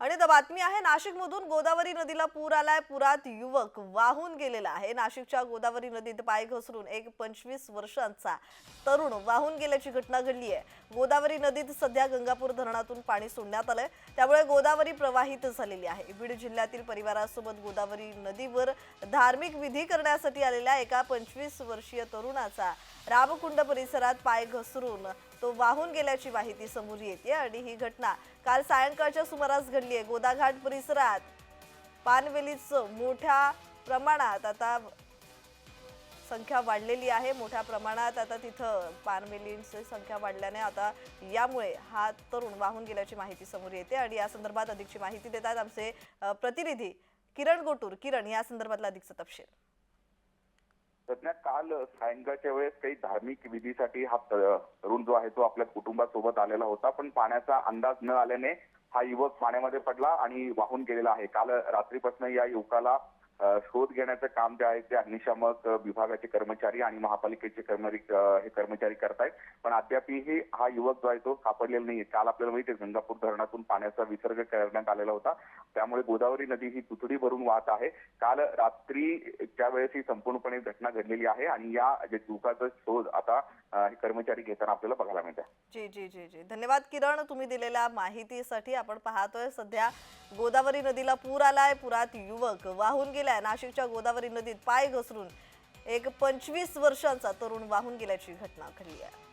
आणि आता बातमी आहे नाशिकमधून गोदावरी नदीला पूर आलाय. पुरात युवक वाहून गेलेला आहे. नाशिकच्या गोदावरी नदीत पाय घसरून एक पंचवीस वर्षांचा तरुण वाहून गेल्याची घटना घडली आहे. गोदावरी नदीत सध्या गंगापूर धरणातून पाणी सोडण्यात आलंय. त्यामुळे गोदावरी प्रवाहित झालेली आहे. बीड जिल्ह्यातील परिवारासोबत गोदावरी नदीवर धार्मिक विधी करण्यासाठी आलेल्या एका पंचवीस वर्षीय तरुणाचा रामकुंड परिसरात पाय घसरून तो वाहून गेल्याची माहिती समोर येते आणि ही घटना काल सायंकाळच्या सुमारास घडली आहे. गोदाघाट परिसरात पानवेलीचं मोठ्या प्रमाणात आता संख्या वाढलेली आहे मोठ्या प्रमाणात. आता तिथं पानवेलींची संख्या वाढल्याने आता यामुळे हा तरुण वाहून गेल्याची माहिती समोर येते आणि या संदर्भात अधिकची माहिती देतात आमचे प्रतिनिधी किरण गोटूर. किरण या संदर्भातला अधिकचा तपशील. सध्या काल सायंकाळच्या वेळेस काही धार्मिक विधीसाठी हा तरुण जो आहे तो आपल्या कुटुंबासोबत आलेला होता पण पाण्याचा अंदाज न आल्याने हा युवक पाण्यामध्ये पडला आणि वाहून गेलेला आहे. काल रात्रीपासून या युवकाला शोध घेण्याचं काम जे आहे ते अग्निशामक विभागाचे कर्मचारी आणि महापालिकेचे कर्मचारी हे कर्मचारी करतायत. पण अद्यापही हा युवक जो आहे तो सापडलेला नाहीये. काल आपल्याला माहिती आहे गंगापूर धरणातून पाण्याचा विसर्ग करण्यात आलेला होता. त्यामुळे गोदावरी नदी ही दुथडी भरून वाहत आहे. काल रात्रीच्या वेळेस ही संपूर्णपणे घटना घडलेली आहे आणि या जे युवकाचा शोध आता हे कर्मचारी घेताना आपल्याला बघायला मिळत जी जी जी जी. धन्यवाद किरण. तुम्ही दिलेल्या माहितीसाठी आपण पाहतोय सध्या गोदावरी नदीला पूर आलाय. पुरात युवक वाहून गेलाय नाशिकच्या गोदावरी नदीत पाय घसरून एक पंचवीस वर्षांचा तरुण वाहून गेल्याची घटना घडली आहे.